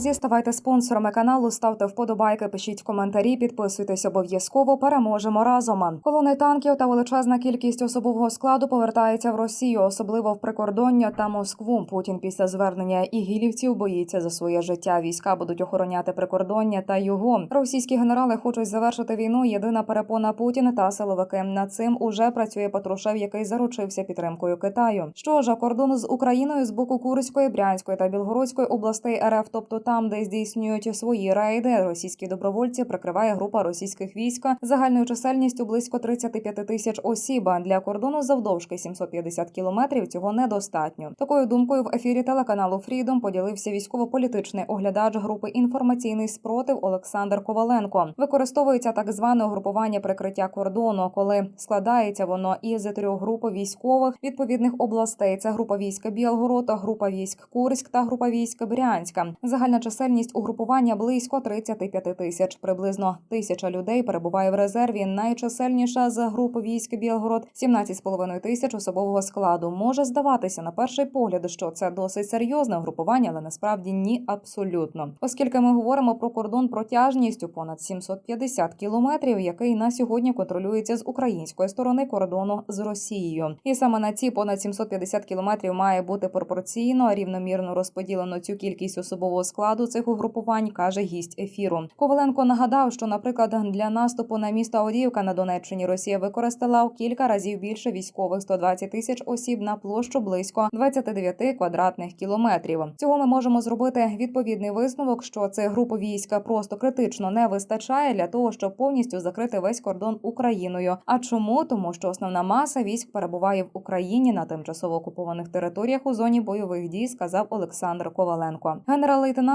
Друзі, ставайте спонсорами каналу, ставте вподобайки, пишіть коментарі, підписуйтесь обов'язково. Переможемо разом. Колони танків та величезна кількість особового складу повертається в Росію, особливо в прикордоння та Москву. Путін після звернення ігілівців боїться за своє життя. Війська будуть охороняти прикордоння та його. Російські генерали хочуть завершити війну. Єдина перепона Путін та силовики. Над цим уже працює Патрушев, який заручився підтримкою Китаю. Що ж, кордон з Україною з боку Курської, Брянської та Білгородської областей РФ, тобто там, де здійснюють свої рейди, російські добровольці прикриває група російських військ загальною чисельністю близько 35 тисяч осіб. Для кордону завдовжки 750 кілометрів цього недостатньо. Такою думкою в ефірі телеканалу Фрідом поділився військово-політичний оглядач групи інформаційний спротив Олександр Коваленко. Використовується так зване угрупування прикриття кордону, коли складається воно із трьох груп військових відповідних областей. Це група війська Білгород, група військ Курськ та група військ Брянська. Загальна чисельність угрупування близько 35 тисяч. Приблизно тисяча людей перебуває в резерві. Найчисельніша з групи військ Білгород 17,5 тисяч особового складу. Може здаватися на перший погляд, що це досить серйозне угрупування, але насправді ні, абсолютно. Оскільки ми говоримо про кордон протяжністю понад 750 кілометрів, який на сьогодні контролюється з української сторони кордону з Росією, і саме на ці понад 750 кілометрів має бути пропорційно рівномірно розподілено цю кількість особового складу цих угрупувань, каже гість ефіру. Коваленко нагадав, що, наприклад, для наступу на місто Авдіївка на Донеччині Росія використала в кілька разів більше військових 120 тисяч осіб на площу близько 29 квадратних кілометрів. Цього ми можемо зробити відповідний висновок, що цих груп війська просто критично не вистачає для того, щоб повністю закрити весь кордон Україною. А чому? Тому що основна маса військ перебуває в Україні на тимчасово окупованих територіях у зоні бойових дій, сказав Олександр Коваленко.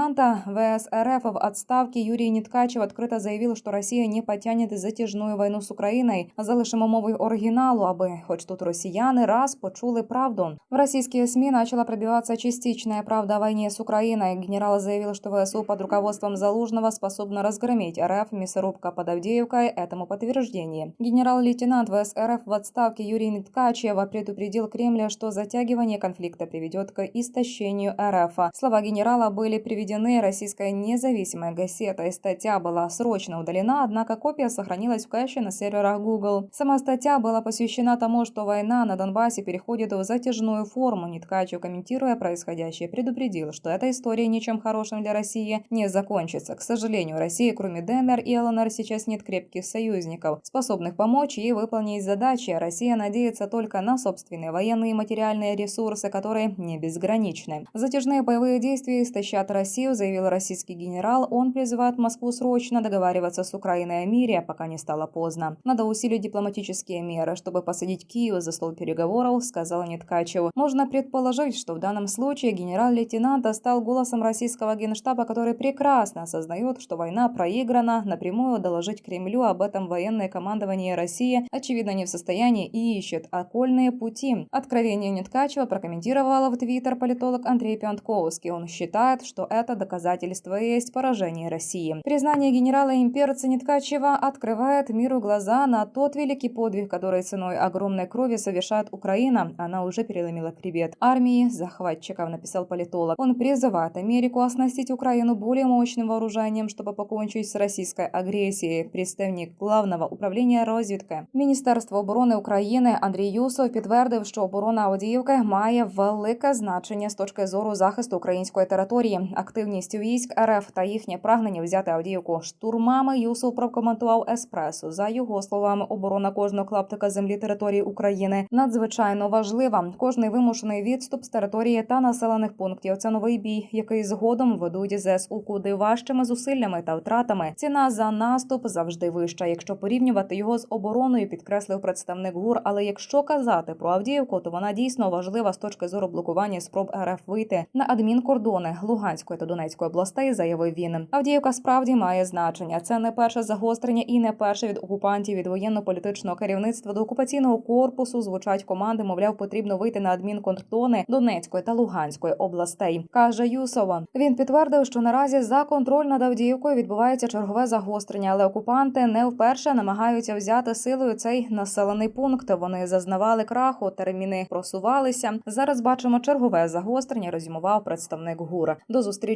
Генерал-лейтенанта ВС в отставке Юрий Неткачев открыто заявил, что Россия не потянет затяжную войну с Украиной. Залишимо мовою оригіналу, аби хоч тут росіяни раз почули правду. В российские СМИ начала пробиваться частичная правда о войне с Украиной. Генерал заявил, что ВСУ под руководством Залужного способна разгромить РФ. Мясорубка под Авдеевкой этому подтверждение. Генерал-лейтенант ВС РФ в отставке Юрий Неткачев предупредил Кремля, что затягивание конфликта приведет к истощению РФ. Слова генерала были приведены российской независимой газетой. Статья была срочно удалена, однако копия сохранилась в кэше на серверах Google. Сама статья была посвящена тому, что война на Донбассе переходит в затяжную форму. Неткачев, комментируя происходящее, предупредил, что эта история ничем хорошим для России не закончится. К сожалению, России, кроме ДНР и ЛНР, сейчас нет крепких союзников, способных помочь ей выполнить задачи. Россия надеется только на собственные военные и материальные ресурсы, которые не безграничны. Затяжные боевые действия истощат Россию, заявил российский генерал. Он призывает Москву срочно договариваться с Украиной о мире, пока не стало поздно. Надо усилить дипломатические меры, чтобы посадить Киев за стол переговоров, сказал Неткачев. Можно предположить, что в данном случае генерал-лейтенант стал голосом российского генштаба, который прекрасно осознает, что война проиграна, напрямую доложить Кремлю об этом военное командование России, очевидно, не в состоянии и ищет окольные пути. Откровение Неткачева прокомментировала в Твиттер политолог Андрей Пионтковский. Он считает, что это доказательство и есть поражение России. Признание генерала-имперца Неткачева открывает миру глаза на тот великий подвиг, который ценой огромной крови совершает Украина. Она уже переломила хребет армии захватчиков, написал политолог. Он призывает Америку оснастить Украину более мощным вооружением, чтобы покончить с российской агрессией. Представник главного управління розвідки Міністерства оборони України Андрій Юсов підтвердив, що оборона Авдіївки має велике значення з точки зору захисту української території. Активність військ РФ та їхнє прагнення взяти Авдіївку штурмами. Юсов прокоментував еспресо. За його словами, оборона кожного клаптика землі території України надзвичайно важлива. Кожний вимушений відступ з території та населених пунктів. Це новий бій, який згодом ведуть ЗСУ куди важчими зусиллями та втратами. Ціна за наступ завжди вища. Якщо порівнювати його з обороною, підкреслив представник ГУР. Але якщо казати про Авдіївку, то вона дійсно важлива з точки зору блокування спроб РФ вийти на адмінкордони Луганської та Донецької областей, заявив він. Авдіївка справді має значення. Це не перше загострення і не перше від окупантів від воєнно-політичного керівництва до окупаційного корпусу. Звучать команди, мовляв, потрібно вийти на адмінкордони Донецької та Луганської областей. каже Юсова. Він підтвердив, що наразі за контроль над Авдіївкою відбувається чергове загострення, але окупанти не вперше намагаються взяти силою цей населений пункт. Вони зазнавали краху, терміни просувалися. Зараз бачимо чергове загострення. Резюмував представник ГУР. До зустрічі